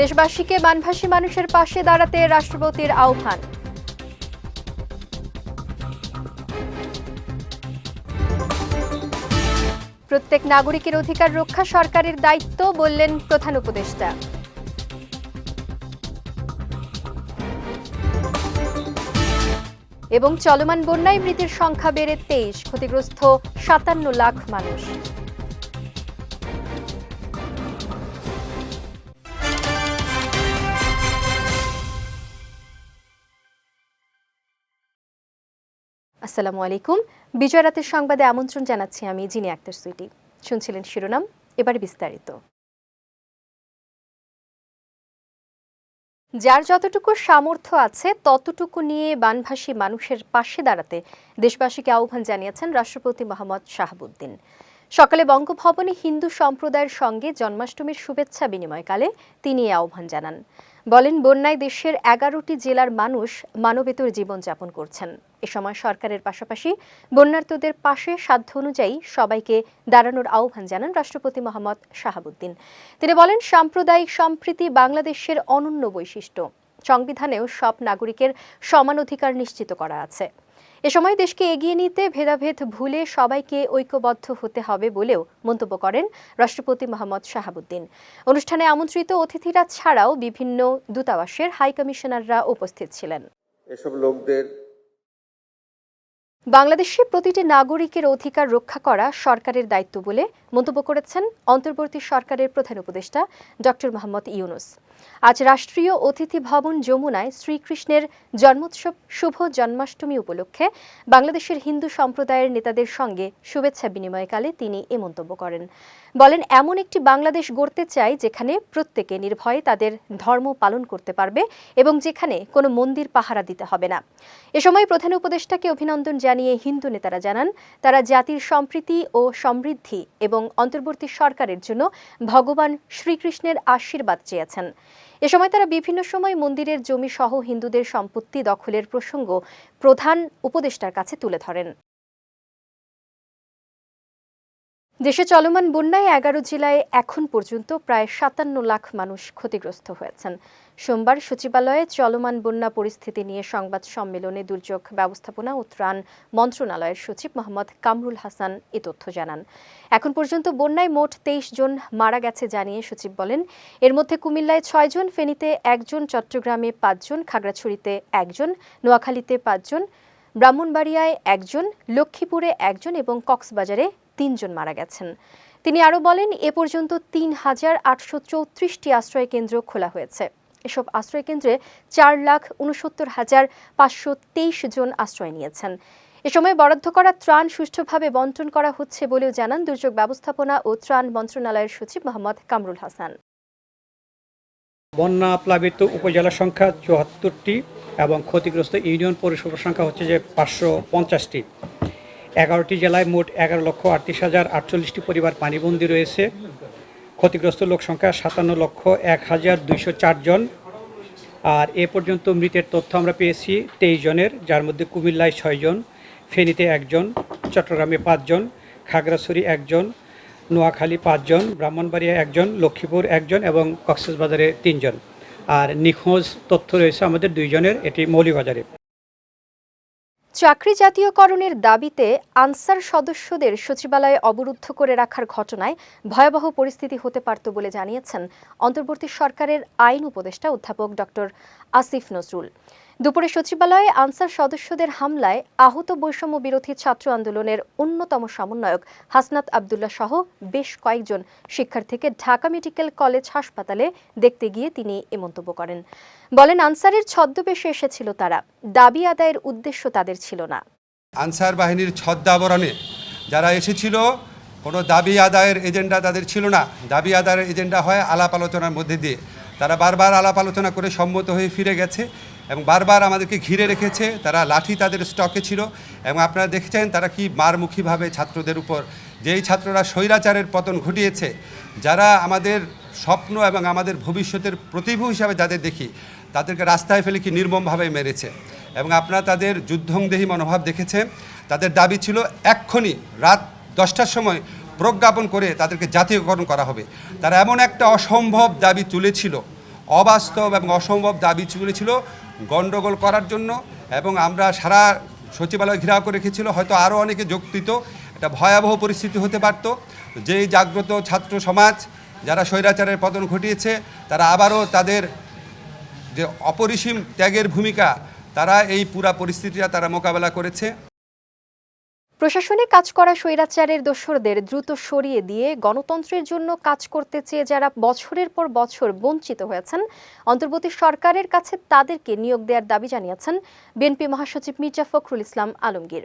দেশবাসীকে বানভাসী মানুষের পাশে দাঁড়াতে রাষ্ট্রপতির আহ্বান। প্রত্যেক নাগরিকের অধিকার রক্ষা সরকারের দায়িত্ব, বললেন প্রধান উপদেষ্টা। এবং চলমান বন্যায় মৃতের সংখ্যা বেড়ে তেইশ, ক্ষতিগ্রস্ত সাতান্ন লাখ মানুষ। আসসালামু আলাইকুম। বিজয় রাতের সংবাদে আমন্ত্রণ জানাচ্ছি আমি জিনি আক্তার সুইটি। শুনছিলেন শিরোনাম, এবারে বিস্তারিত। যার যতটুকু সামর্থ্য আছে, ততটুকু নিয়ে বানভাসী মানুষের পাশে দাঁড়াতে দেশবাসীকে আহ্বান জানিয়েছেন রাষ্ট্রপতি মোহাম্মদ শাহাবুদ্দিন। সকালে বঙ্গভবনে হিন্দু সম্প্রদায়ের সঙ্গে জন্মাষ্টমীর শুভেচ্ছা বিনিময়কালে তিনি এই আহ্বান জানান। বলেন, বন্যায় দেশের এগারোটি জেলার মানুষ মানবেতর জীবনযাপন করছেন। এ সময় সরকারের পাশাপাশি বন্যার্থদের পাশে সাধ্য অনুযায়ী সবাইকে দাঁড়ানোর আহ্বান জানান রাষ্ট্রপতি মোহাম্মদ শাহাবুদ্দিন। তিনি বলেন, সাম্প্রদায়িক সম্প্রীতি বাংলাদেশের অনন্য বৈশিষ্ট্য। সংবিধানেও সব নাগরিকের সমান অধিকার নিশ্চিত করা আছে। এ সময় দেশকে এগিয়ে নিতে ভেদাভেদ ভুলে সবাইকে ঐক্যবদ্ধ হতে হবে বলেও মন্তব্য করেন রাষ্ট্রপতি মোহাম্মদ শাহাবুদ্দিন। অনুষ্ঠানে আমন্ত্রিত অতিথিরা ছাড়াও বিভিন্ন দূতাবাসের হাই কমিশনাররা উপস্থিত ছিলেন। এসব লোকদের বাংলাদেশে প্রতিটি নাগরিকের অধিকার রক্ষা করা সরকারের দায়িত্ব বলে মন্তব্য করেছেন অন্তর্বর্তী সরকারের প্রধান উপদেষ্টা ডক্টর মোহাম্মদ ইউনুস। আজ রাষ্ট্রীয় অতিথি ভবন যমুনায় শ্রীকৃষ্ণের জন্মোৎসব, শুভ জন্মাষ্টমী উপলক্ষে বাংলাদেশের হিন্দু সম্প্রদায়ের নেতাদের সঙ্গে শুভেচ্ছা বিনিময়কালে তিনি এ মন্তব্য করেন। বলেন, এমন একটি বাংলাদেশ গড়তে চাই যেখানে প্রত্যেকে নির্ভয়ে তাদের ধর্ম পালন করতে পারবে এবং যেখানে কোনো মন্দির পাহারা দিতে হবে না। এ সময় প্রধান উপদেষ্টাকে অভিনন্দন জানিয়ে হিন্দু নেতারা জানান, তারা জাতির সম্প্রীতি ও সমৃদ্ধি এবং অন্তর্বর্তী সরকারের জন্য ভগবান শ্রীকৃষ্ণের আশীর্বাদ চেয়েছেন। এ সময় তারা বিভিন্ন সময় মন্দিরের জমি সহ হিন্দুদের সম্পত্তি দখলের প্রসঙ্গ প্রধান উপদেষ্টার কাছে তুলে ধরেন। দেশে চলমান বন্যায় এগারো জেলায় এখন পর্যন্ত প্রায় সাতান্ন লাখ মানুষ ক্ষতিগ্রস্ত হয়েছেন। সোমবার সচিবালয়ে চলমান বন্যা পরিস্থিতি নিয়ে সংবাদ সম্মেলনে দুর্যোগ ব্যবস্থাপনা ও ত্রাণ মন্ত্রণালয়ের সচিব মোহাম্মদ কামরুল হাসান এ তথ্য জানান। এখন পর্যন্ত বন্যায় মোট তেইশ জন মারা গেছে জানিয়ে সচিব বলেন, এর মধ্যে কুমিল্লায় ছয়জন ফেনীতে একজন চট্টগ্রামে পাঁচজন খাগড়াছড়িতে একজন নোয়াখালীতে পাঁচজন ব্রাহ্মণবাড়িয়ায় একজন লক্ষ্মীপুরে একজন এবং কক্সবাজারে তিনজন মারা গেছেন। তিনি আরও বলেন, এ পর্যন্ত তিন হাজার আটশো চৌত্রিশটি আশ্রয় কেন্দ্র খোলা হয়েছে। এসব আশ্রয় কেন্দ্রে চার লাখ উনসত্তর হাজার পাঁচশো তেইশ জন আশ্রয় নিয়েছেন। এ সময় বরাদ্দ করা ত্রাণ সুষ্ঠুভাবে বন্টন করা হচ্ছে বলেও জানান দুর্যোগ ব্যবস্থাপনা ও ত্রাণ মন্ত্রণালয়ের সচিব মোহাম্মদ কামরুল হাসান। বন্যা প্লাবিত উপজেলা সংখ্যা চুয়াত্তরটি এবং ক্ষতিগ্রস্ত ইউনিয়ন পরিষদের সংখ্যা হচ্ছে যে পাঁচশো পঞ্চাশটি। এগারোটি জেলায় মোট এগারো লক্ষ আটত্রিশ হাজার আটচল্লিশটি পরিবার পানিবন্দী রয়েছে। ক্ষতিগ্রস্ত লোক সংখ্যা সাতান্ন লক্ষ এক হাজার দুইশো জন। আর এ পর্যন্ত মৃতের তথ্য আমরা পেয়েছি তেইশ জনের, যার মধ্যে কুমিল্লায় ছয়জন ফেনীতে একজন চট্টগ্রামে পাঁচজন খাগড়াছড়ি একজন নোয়াখালী পাঁচজন ব্রাহ্মণবাড়িয়া একজন লক্ষ্মীপুর একজন এবং কক্সবাজারে তিনজন আর নিখোঁজ তথ্য রয়েছে আমাদের দুইজনের এটি মৌলিবাজারে চাকরি জাতীয়করণের দাবিতে আনসার সদস্যদের সচিবালয়ে অবরুদ্ধ করে রাখার ঘটনায় ভয়াবহ পরিস্থিতি হতে পারত বলে জানিয়েছেন অন্তর্বর্তী সরকারের আইন উপদেষ্টা অধ্যাপক ডক্টর আসিফ নজরুল। দুপুরে সচিবালয়ে আনসার সদস্যদের হামলায় আহত বৈষম্য বিরোধী ছাত্র আন্দোলনের অন্যতম সমন্বয়ক হাসনাত আবদুল্লাহ সহ বেশ কয়েকজন শিক্ষার্থীকে ঢাকা মেডিকেল কলেজ হাসপাতালে দেখতে গিয়ে তিনি এ মন্তব্য করেন। বলেন, আনসারের ছদ্মবেশে এসেছিল তারা। দাবি আদায়ের উদ্দেশ্য তাদের ছিল না। আনসার বাহিনীর ছদ্মাবরণে যারা এসেছিল, কোনো দাবি আদায়ের এজেন্ডা তাদের ছিল না। দাবি আদায়ের এজেন্ডা হয় আলাপ আলোচনার মধ্যে দিয়ে। তারা বারবার আলাপ আলোচনা করে সম্মত হয়ে ফিরে গেছে। এবং বারবার আমাদেরকে ঘিরে রেখেছে, তারা লাঠি তাদের স্টকে ছিল এবং আপনারা দেখেছেন তারা কি মারমুখীভাবে ছাত্রদের উপর, যেই ছাত্ররা স্বৈরাচারের পতন ঘটিয়েছে, যারা আমাদের স্বপ্ন এবং আমাদের ভবিষ্যতের প্রতিভূ হিসাবে যাদের দেখি, তাদেরকে রাস্তায় ফেলে কি নির্মমভাবে মেরেছে। এবং আপনারা তাদের যুদ্ধংদেহী মনোভাব দেখেছে, তাদের দাবি ছিল এক্ষুনি রাত দশটার সময় প্রজ্ঞাপন করে তাদেরকে জাতীয়করণ করা হবে। তারা এমন একটা অসম্ভব দাবি তুলেছিল, অবাস্তব এবং অসম্ভব দাবি ছিল গণ্ডগোল করার জন্য এবং আমরা সারা সচিবালয় ঘেরাও করে রেখেছিল, হয়তো আরও অনেকে যোগ দিত এটা ভয়াবহ পরিস্থিতি হতে পারত। যেই জাগ্রত ছাত্র সমাজ যারা স্বৈরাচারের পতন ঘটিয়েছে, তারা আবারও তাদের যে অপরিসীম ত্যাগের ভূমিকা, তারা এই পুরা পরিস্থিতিটা তারা মোকাবেলা করেছে। প্রশাসনে কাজ করা স্বৈরাচারের দোসরদের দ্রুত সরিয়ে দিয়ে গণতন্ত্রের জন্য কাজ করতে চেয়ে যারা বছরের পর বছর বঞ্চিত হয়েছেন, অন্তর্বর্তী সরকারের কাছে তাদেরকে নিয়োগ দেওয়ার দাবি জানিয়েছেন বিএনপি মহাসচিব মির্জা ফখরুল ইসলাম আলমগীর।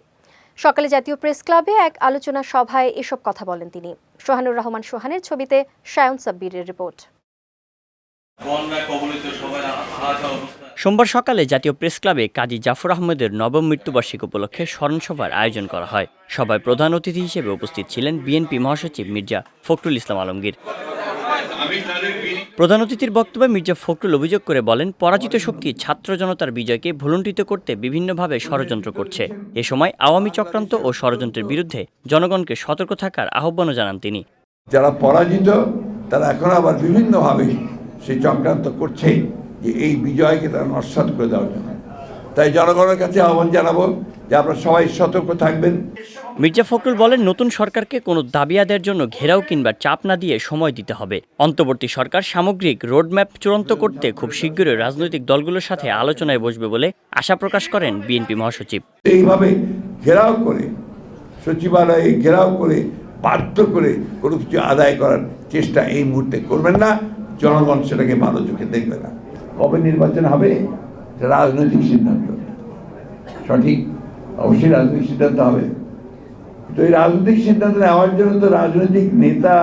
সকালে জাতীয় প্রেস ক্লাবে এক আলোচনা সভায় এসব কথা বলেন তিনি। সোহানুর রহমান সোহানের ছবিতে সায়ন সাব্বিরের রিপোর্ট বন্যা কবলিত সবাই আহত অবস্থা সোমবার সকালে জাতীয় প্রেস ক্লাবে কাজী জাফর আহমেদের নবম মৃত্যুবার্ষিকী উপলক্ষে স্মরণসভার আয়োজন করা হয়। সভায় প্রধান অতিথি হিসেবে উপস্থিত ছিলেন বিএনপি মহাসচিব মির্জা ফখরুল ইসলাম আলমগীর। প্রধান অতিথির বক্তব্যে মির্জা ফখরুল অভিযোগ করে বলেন, পরাজিত শক্তি ছাত্র জনতার বিজয়কে ভুলুণ্ঠিত করতে বিভিন্নভাবে ষড়যন্ত্র করছে। এ সময় আওয়ামী চক্রান্ত ও ষড়যন্ত্রের বিরুদ্ধে জনগণকে সতর্ক থাকার আহ্বানও জানান তিনি। যারা পরাজিত, তারা এখন আবার বিভিন্নভাবে সেই চক্রান্ত করছে যে এই বিজয়কে তারা নস্বাত করে দেওয়ার জন্য। তাই জনগণের কাছে আহ্বান জানাব যে আপনারা সবাই সতর্ক থাকবেন। মির্জা ফখরুল বলেন নতুন সরকারকে কোনো দাবি আদায়ের জন্য ঘেরাও কিংবা চাপ না দিয়ে সময় দিতে হবে। অন্তর্বর্তী সরকার সামগ্রিক রোডম্যাপ চূড়ান্ত করতে খুব শীঘ্রই রাজনৈতিক দলগুলোর সাথে আলোচনায় বসবে বলে আশা প্রকাশ করেন বিএনপি মহাসচিব। এইভাবে ঘেরাও করে সচিবালয়ে ঘেরাও করে বাধ্য করে কোনো কিছু আদায় করার চেষ্টা এই মুহূর্তে করবেন না। জনগণ সেটাকে ভালো চোখে দেখবে না। কবে নির্বাচন হবে রাজনৈতিক সিদ্ধান্ত। সঠিক অবশ্যই রাজনৈতিক সিদ্ধান্ত হবে। তো এই রাজনৈতিক সিদ্ধান্ত নেওয়ার জন্য তো রাজনৈতিক নেতা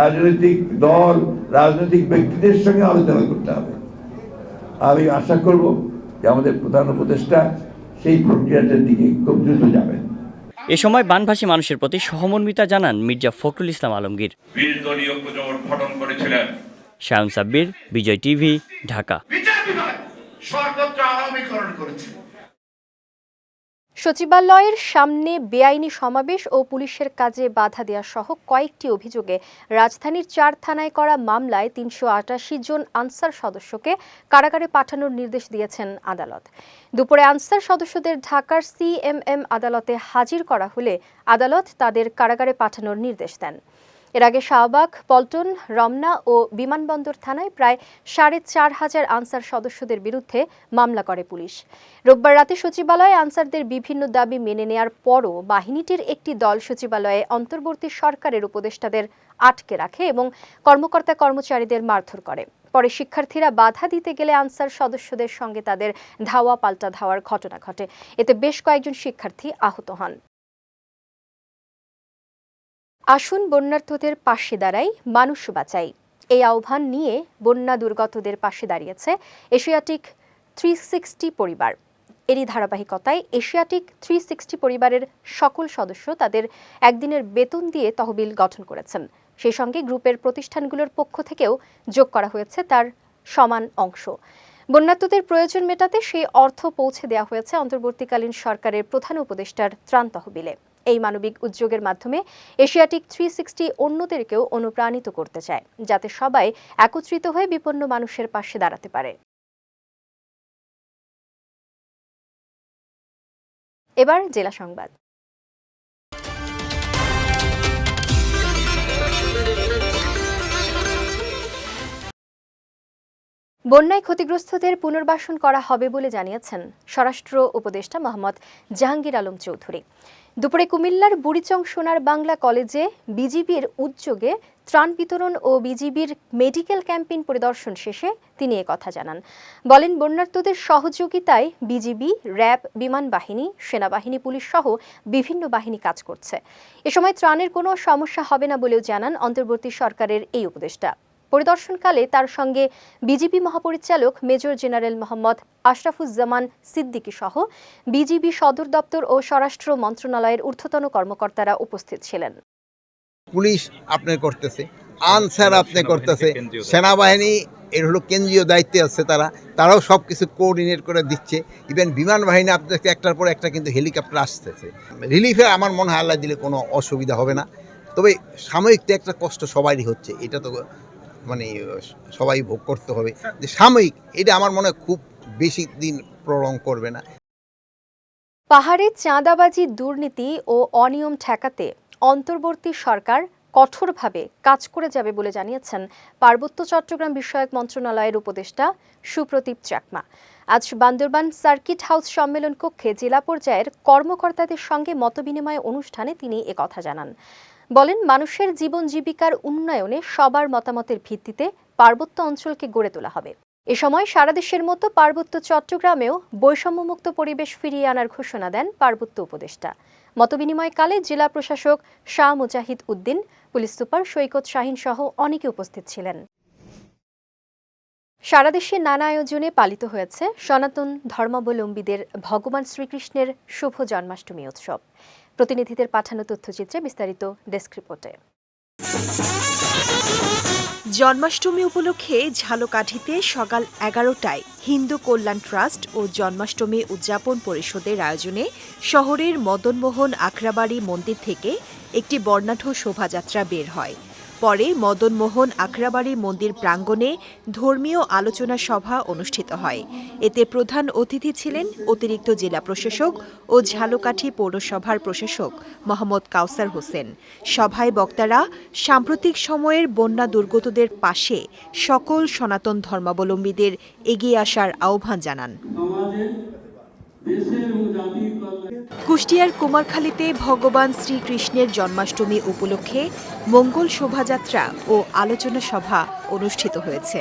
রাজনৈতিক দল রাজনৈতিক ব্যক্তিদের সঙ্গে আলোচনা করতে হবে। আমি আশা করব যে আমাদের প্রধান উপদেষ্টা সেই প্রক্রিয়াটার দিকে খুব দ্রুত যাবেন। এ সময় বানভাসী মানুষের প্রতি সহমর্মিতা জানান মির্জা ফখরুল ইসলাম আলমগীর। বীর দলীয় গঠন করেছিলেন। শায়ন সাব্বির বিজয় টিভি ঢাকা। বিচার বিভাগ সর্বত্র আওয়ামীকরণ করেছে। সচিবালয়ের সামনে বেআইনি সমাবেশ ও পুলিশের কাজে বাধা দেওয়া সহ কয়েকটি অভিযোগে রাজধানীর চার থানায় করা মামলায় তিনশো আটাশি জন আনসার সদস্যকে কারাগারে পাঠানোর নির্দেশ দিয়েছেন আদালত। দুপুরে আনসার সদস্যদের ঢাকার সিএমএম আদালতে হাজির করা হলে আদালত তাদের কারাগারে পাঠানোর নির্দেশ দেন। এর আগে শাহবাগ, পল্টন, রমনা ও বিমানবন্দর থানায় প্রায় সাড়ে চার হাজার আনসার সদস্যদের বিরুদ্ধে মামলা করে পুলিশ। রোববার রাতে সচিবালয়ে আনসারদের বিভিন্ন দাবি মেনে নেয়ার পরও বাহিনীটির একটি দল সচিবালয়ে অন্তর্বর্তী সরকারের উপদেষ্টাদের আটকে রাখে এবং কর্মকর্তা কর্মচারীদের মারধর করে। পরে শিক্ষার্থীরা বাধা দিতে গেলে আনসার সদস্যদের সঙ্গে তাদের ধাওয়া পাল্টা ধাওয়ার ঘটনা ঘটে। এতে বেশ কয়েকজন শিক্ষার্থী আহত হন। আসুন বন্যার্থদের পাশে দাঁড়াই, মানুষ বাঁচাই। এই আহ্বান নিয়ে বন্যা দুর্গতদের পাশে দাঁড়িয়েছে এশিয়াটিক থ্রি সিক্সটি পরিবার। এরই ধারাবাহিকতায় এশিয়াটিক থ্রি সিক্সটি পরিবারের সকল সদস্য তাদের একদিনের বেতন দিয়ে তহবিল গঠন করেছেন। সেই সঙ্গে গ্রুপের প্রতিষ্ঠানগুলোর পক্ষ থেকেও যোগ করা হয়েছে তার সমান অংশ। বন্যার্থদের প্রয়োজন মেটাতে সেই অর্থ পৌঁছে দেওয়া হয়েছে অন্তর্বর্তীকালীন সরকারের প্রধান উপদেষ্টার ত্রাণ তহবিলে। এই মানবিক উদ্যোগের মাধ্যমে এশিয়াটিক থ্রি সিক্সটি অন্যদেরকেও অনুপ্রাণিত করতে চায়, যাতে সবাই একত্রিত হয়ে বিপন্ন মানুষের পাশে দাঁড়াতে পারে। এবার জেলা সংবাদ। বন্যায় ক্ষতিগ্রস্তদের পুনর্বাসন করা হবে বলে জানিয়েছেন স্বরাষ্ট্র উপদেষ্টা মোহাম্মদ জাহাঙ্গীর আলম চৌধুরী। দুপুরে কুমিল্লার বুড়িচং সোনার বাংলা কলেজে বিজিবির উদ্যোগে ত্রাণ বিতরণ ও বিজিবির মেডিকেল ক্যাম্পেইন পরিদর্শন শেষে তিনি কথা জানান। বলেন, বন্যার্তদের সহযোগিতায় বিজিবি, র্যাব, বিমান বাহিনী, সেনাবাহিনী, পুলিশ সহ বিভিন্ন বাহিনী কাজ করছে। এ সময় ত্রাণের কোনো সমস্যা হবে না বলেও জানান অন্তর্বর্তী সরকারের এই উপদেষ্টা। পরিদর্শনকালে তার সঙ্গে বিজিবি মহাপরিচালক মেজর জেনারেল মোহাম্মদ আশরাফুজ্জামান সিদ্দিকী সহ বিজিবি সদর দপ্তর ও স্বরাষ্ট্র মন্ত্রণালয়ের ঊর্ধ্বতন কর্মকর্তারা উপস্থিত ছিলেন। পুলিশ আপনি করতেছে, আনসার আপনি করতেছে, সেনাবাহিনী, এর হলো কেন্দ্রীয় দায়িত্বে আছে তারা, তারাও সব কিছু কোঅর্ডিনেট করে দিচ্ছে। ইভেন বিমান বাহিনী আপনাদেরকে একটার পর একটা কিন্তু হেলিকপ্টার আসতেছে। রিলিফে আমার মনে হয় আল্লাহ দিলে কোনো অসুবিধা হবে না। তবে সাময়িক একটা কষ্ট সবারই হচ্ছে, এটা তো মানে সবাই ভোগ করতে হবে। যে সাময়িক, এটা আমার মনে খুব বেশি দিন প্রলং করবে না। পাহাড়ে চাঁদাবাজি, দুর্নীতি ও অনিয়ম ঠেকাতে অন্তর্বর্তী সরকার কঠোরভাবে কাজ করে যাবে বলে জানিয়েছেন পার্বত্য চট্টগ্রাম বিষয়ক মন্ত্রণালয়ের উপদেষ্টা সুপ্রদীপ চাকমা। আজ বান্দরবান সার্কিট হাউস সম্মেলন কক্ষে জেলা পর্যায়ের কর্মকর্তাদের সঙ্গে মতবিনিময় অনুষ্ঠানে তিনি একথা জানান। বলেন, মানুষের জীবন জীবিকার উন্নয়নে সবার মতামতের ভিত্তিতে পার্বত্য অঞ্চলকে গড়ে তোলা হবে। এ সময় সারা দেশের মতো পার্বত্য চট্টগ্রামেও বৈষম্যমুক্ত পরিবেশ ফিরিয়ে আনার ঘোষণা দেন পার্বত্য উপদেষ্টা। মতবিনিময়কালে জেলা প্রশাসক শাহ মুজাহিদ উদ্দিন, পুলিশ সুপার সৈকত শাহিন সহ অনেকে উপস্থিত ছিলেন। সারা দেশে নানা আয়োজনে পালিত হয়েছে সনাতন ধর্মাবলম্বীদের ভগবান শ্রীকৃষ্ণের শুভ জন্মাষ্টমী উৎসব। প্রতিনিধিদের পাঠানো তথ্যচিত্রে বিস্তারিত ডেস্ক রিপোর্টে। জন্মাষ্টমী উপলক্ষে ঝালকাঠিতে সকাল এগারোটায় হিন্দু কল্যাণ ট্রাস্ট ও জন্মাষ্টমী উদযাপন পরিষদের আয়োজনে শহরের মদনমোহন আখড়াবাড়ি মন্দির থেকে একটি বর্ণাঢ্য শোভাযাত্রা বের হয়। পরে মদনমোহন আখড়াবাড়ি মন্দির প্রাঙ্গণে ধর্মীয় আলোচনা সভা অনুষ্ঠিত হয়। এতে প্রধান অতিথি ছিলেন অতিরিক্ত জেলা প্রশাসক ও ঝালকাঠি পৌরসভার প্রশাসক মোহাম্মদ কাউসার হোসেন। সভায় বক্তারা সাম্প্রতিক সময়ের বন্যা দুর্গতদের পাশে সকল সনাতন ধর্মাবলম্বীদের এগিয়ে আসার আহ্বান জানান। কুষ্টিয়ার কুমারখালীতে ভগবান শ্রীকৃষ্ণের জন্মাষ্টমী উপলক্ষে মঙ্গল শোভাযাত্রা ও আলোচনা সভা অনুষ্ঠিত হয়েছে।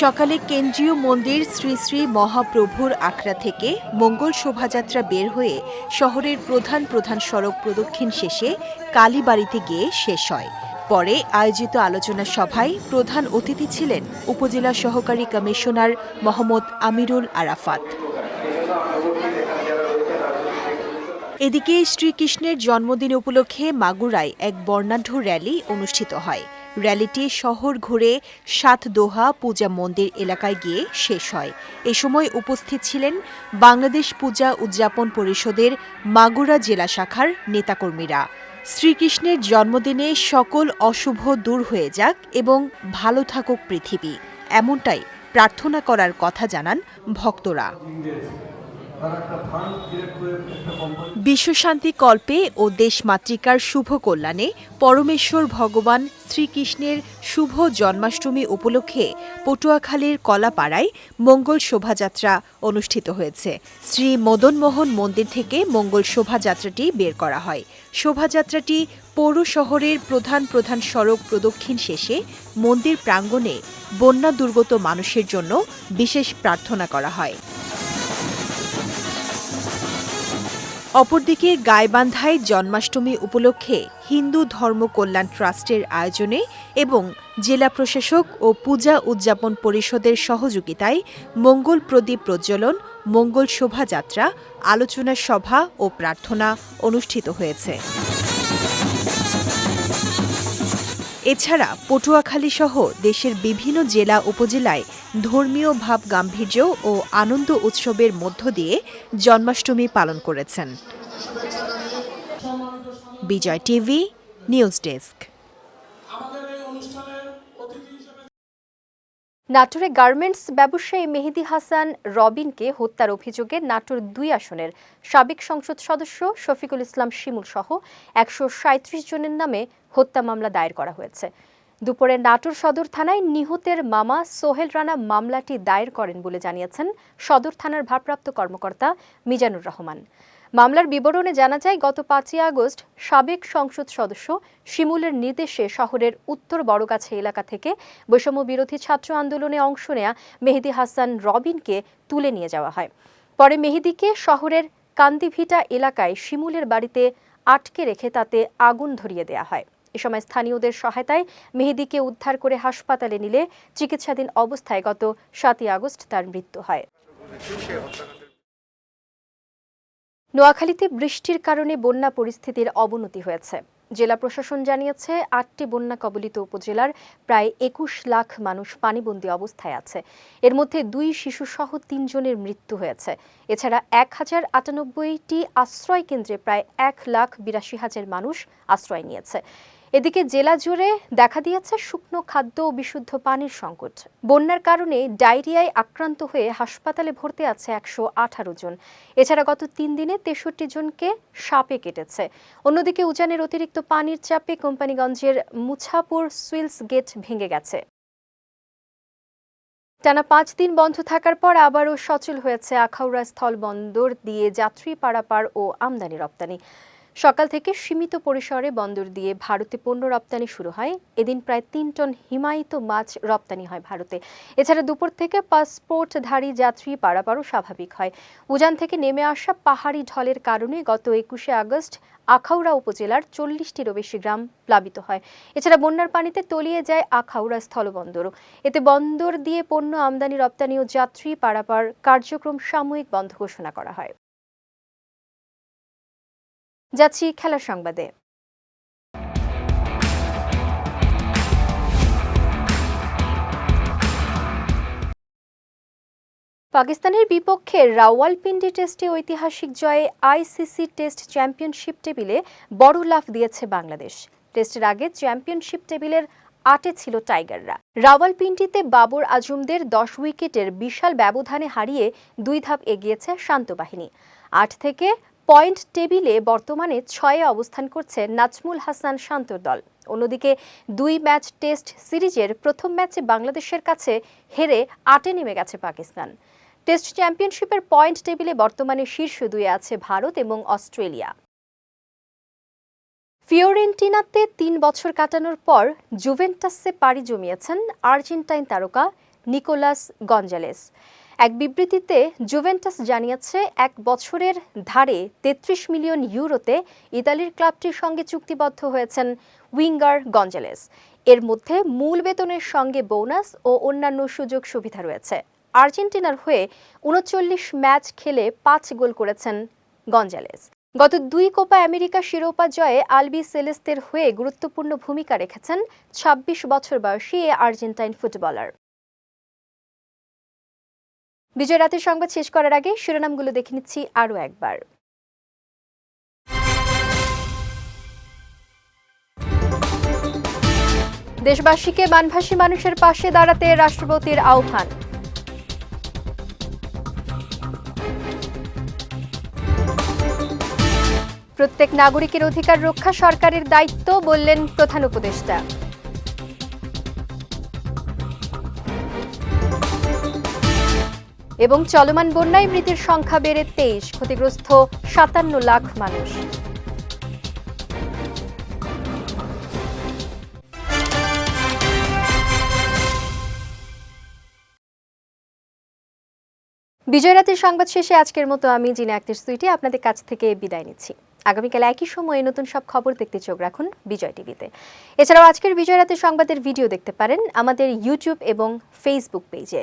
সকালে কেন্দ্রীয় মন্দির শ্রী শ্রী মহাপ্রভুর আখড়া থেকে মঙ্গল শোভাযাত্রা বের হয়ে শহরের প্রধান প্রধান সড়ক প্রদক্ষিণ শেষে কালীবাড়িতে গিয়ে শেষ হয়। পরে আয়োজিত আলোচনা সভায় প্রধান অতিথি ছিলেন উপজেলা সহকারী কমিশনার মোহাম্মদ আমিরুল আরাফাত। এদিকে শ্রীকৃষ্ণের জন্মদিন উপলক্ষে মাগুরায় এক বর্ণাঢ্য র্যালি অনুষ্ঠিত হয়। র্যালিটি শহর ঘুরে সাত দোহা পূজা মন্দির এলাকায় গিয়ে শেষ হয়। এ সময় উপস্থিত ছিলেন বাংলাদেশ পূজা উদযাপন পরিষদের মাগুরা জেলা শাখার নেতাকর্মীরা। শ্রীকৃষ্ণের জন্মদিনে সকল অশুভ দূর হয়ে যাক এবং ভালো থাকুক পৃথিবী, এমনটাই প্রার্থনা করার কথা জানান ভক্তরা। বিশ্বশান্তি কল্পে ও দেশমাতৃকার শুভ কল্যাণে পরমেশ্বর ভগবান শ্রীকৃষ্ণের শুভ জন্মাষ্টমী উপলক্ষে পটুয়াখালীর কলাপাড়ায় মঙ্গল শোভাযাত্রা অনুষ্ঠিত হয়েছে। শ্রী মদনমোহন মন্দির থেকে মঙ্গল শোভাযাত্রাটি বের করা হয়। শোভাযাত্রাটি পৌর শহরের প্রধান প্রধান সড়ক প্রদক্ষিণ শেষে মন্দির প্রাঙ্গণে বন্যা দুর্গত মানুষের জন্য বিশেষ প্রার্থনা করা হয়। অপরদিকে গাইবান্ধায় জন্মাষ্টমী উপলক্ষে হিন্দু ধর্ম কল্যাণ ট্রাস্টের আয়োজনে এবং জেলা প্রশাসক ও পূজা উদযাপন পরিষদের সহযোগিতায় মঙ্গল প্রদীপ প্রজ্বলন, মঙ্গল শোভাযাত্রা, আলোচনা সভা ও প্রার্থনা অনুষ্ঠিত হয়েছে। এছাড়া পটুয়াখালী সহ দেশের বিভিন্ন জেলা উপজেলায় ধর্মীয় ভাব গাম্ভীর্য ও আনন্দ উৎসবের মধ্য দিয়ে জন্মাষ্টমী পালন করেছেন। Bijoy TV, news desk. নাটোরে গার্মেন্টস ব্যবসায়ী মেহেদি হাসান রবিনকে হত্যার অভিযোগে নাটোর দুই আসনের সাবেক সংসদ সদস্য শফিকুল ইসলাম শিমুল সহ একশো সাঁত্রিশ জনের নামে হত্যা মামলা দায়ের করা হয়েছে। দুপুরে নাটোর সদর থানায় নিহতের মামা সোহেল রানা মামলাটি দায়ের করেন বলে জানিয়েছেন সদর থানার ভারপ্রাপ্ত কর্মকর্তা মিজানুর রহমান। মামলার বিবরণে জানা যায়, গত পাঁচই আগস্ট সাবেক সংসদ সদস্য শিমুলের নির্দেশে শহরের উত্তর বড়গাছা এলাকা থেকে বৈষম্য বিরোধী ছাত্র আন্দোলনে অংশ নেয়া মেহেদি হাসান রবিনকে তুলে নিয়ে যাওয়া হয়। পরে মেহেদিকে শহরের কান্দিভিটা এলাকায় শিমুলের বাড়িতে আটকে রেখে তাতে আগুন ধরিয়ে দেয়া হয়। এ সময় স্থানীয়দের সহায়তায় মেহেদিকে উদ্ধার করে হাসপাতালে নিলে চিকিৎসাধীন অবস্থায় গত সাতই আগস্ট তার মৃত্যু হয়। নোয়াখালীতে বৃষ্টির কারণে বন্যা পরিস্থিতির অবনতি হয়েছে। জেলা প্রশাসন জানিয়েছে, আটটি বন্যা কবলিত উপজেলার প্রায় একুশ লাখ মানুষ পানিবন্দী অবস্থায় আছে। এর মধ্যে দুই শিশুসহ তিনজনের মৃত্যু হয়েছে। এছাড়া এক হাজার আটানব্বইটি আশ্রয় কেন্দ্রে প্রায় এক লাখ বিরাশি হাজার মানুষ আশ্রয় নিয়েছে। এদিকে জেলা জুড়ে দেখা দিয়েছে শুকনো খাদ্য ও বিশুদ্ধ পানির সংকট। বন্যার কারণে ডায়রিয়ায় আক্রান্ত হয়ে হাসপাতালে ভর্তি আছে একশো আঠারো জন। এছাড়া গত তিন দিনে তেষট্টি জনকে সাপে কেটেছে। অন্যদিকে উজানের অতিরিক্ত পানির চাপে কোম্পানিগঞ্জের মুছাপুর সুইলস গেট ভেঙে গেছে। টানা পাঁচ দিন বন্ধ থাকার পর আবারও সচল হয়েছে আখাউড়া স্থল বন্দর দিয়ে যাত্রী, পারাপার ও আমদানি রপ্তানি। সকাল থেকে সীমিত পরিসরে বন্দর দিয়ে ভারতে পণ্য রপ্তানি শুরু হয়। এদিন প্রায় তিন টন হিমায়িত মাছ রপ্তানি হয় ভারতে। এছাড়া দুপুর থেকে পাসপোর্টধারী যাত্রী পারাপারও স্বাভাবিক হয়। উজান থেকে নেমে আসা পাহাড়ি ঢলের কারণে গত একুশে আগস্ট আখাউড়া উপজেলার চল্লিশটিরও বেশি গ্রাম প্লাবিত হয়। এছাড়া বন্যার পানিতে তলিয়ে যায় আখাউড়া স্থলবন্দরও এতে বন্দর দিয়ে পণ্য আমদানি রপ্তানি ও যাত্রী পারাপার কার্যক্রম সাময়িক বন্ধ ঘোষণা করা হয়। যাচ্ছি খেলার সংবাদে। পাকিস্তানের বিপক্ষে রাওয়ালপিন্ডি টেস্টে ঐতিহাসিক জয়ে আইসিসি টেস্ট চ্যাম্পিয়নশিপ টেবিলে বড় লাফ দিয়েছে বাংলাদেশ। টেস্টের আগে চ্যাম্পিয়নশিপ টেবিলের আটে ছিল টাইগাররা। রাওয়ালপিন্ডিতে বাবর আজমদের দশ উইকেটের বিশাল ব্যবধানে হারিয়ে দুই ধাপ এগিয়েছে শান্ত বাহিনী। আট থেকে পয়েন্ট টেবিলে বর্তমানে ছয়ে অবস্থান করছে নাজমুল হাসান শান্তর দল। অন্যদিকে দুই ম্যাচ টেস্ট সিরিজের প্রথম ম্যাচে বাংলাদেশের কাছে হেরে আটে নেমে গেছে পাকিস্তান। টেস্ট চ্যাম্পিয়নশিপের পয়েন্ট টেবিলে বর্তমানে শীর্ষ দুয়ে আছে ভারত এবং অস্ট্রেলিয়া। ফিওরেন্টিনাতে তিন বছর কাটানোর পর জুভেন্টাসে পাড়ি জমিয়েছেন আর্জেন্টাইন তারকা নিকোলাস গঞ্জালেস। এক বিবৃতিতে জুভেন্টাস জানিয়েছে, এক বছরের ধারে তেত্রিশ মিলিয়ন ইউরোতে ইতালির ক্লাবটির সঙ্গে চুক্তিবদ্ধ হয়েছেন উইঙ্গার গঞ্জালেস। এর মধ্যে মূল বেতনের সঙ্গে বোনাস ও অন্যান্য সুযোগ সুবিধা রয়েছে। আর্জেন্টিনার হয়ে উনচল্লিশ ম্যাচ খেলে পাঁচ গোল করেছেন গঞ্জালেস। গত দুই কোপা আমেরিকা শিরোপা জয়ে আলবি সেলেস্তের হয়ে গুরুত্বপূর্ণ ভূমিকা রেখেছেন ২৬ বছর বয়সী এ আর্জেন্টাইন ফুটবলার। বিজয় রাতের সংবাদ শেষ করার আগে শিরোনামগুলো দেখে নিচ্ছি আরও একবার। দেশবাসীকে বানভাসী মানুষের পাশে দাঁড়াতে রাষ্ট্রপতির আহ্বান। প্রত্যেক নাগরিকের অধিকার রক্ষা সরকারের দায়িত্ব বললেন প্রধান উপদেষ্টা। এবং চলমান বন্যায় মৃতের সংখ্যা বেড়ে তেইশ, ক্ষতিগ্রস্ত সাতান্ন লাখ মানুষ। বিজয় রাতের সংবাদ শেষে আজকের মতো আমি জিনা আক্তার সুইটি আপনাদের কাছ থেকে বিদায় নিচ্ছি। আগামীকাল একই সময়ে নতুন সব খবর দেখতে চোখ রাখুন বিজয় টিভিতে। এছাড়াও আজকের বিজয় রাতের সংবাদের ভিডিও দেখতে পারেন আমাদের ইউটিউব এবং ফেসবুক পেজে।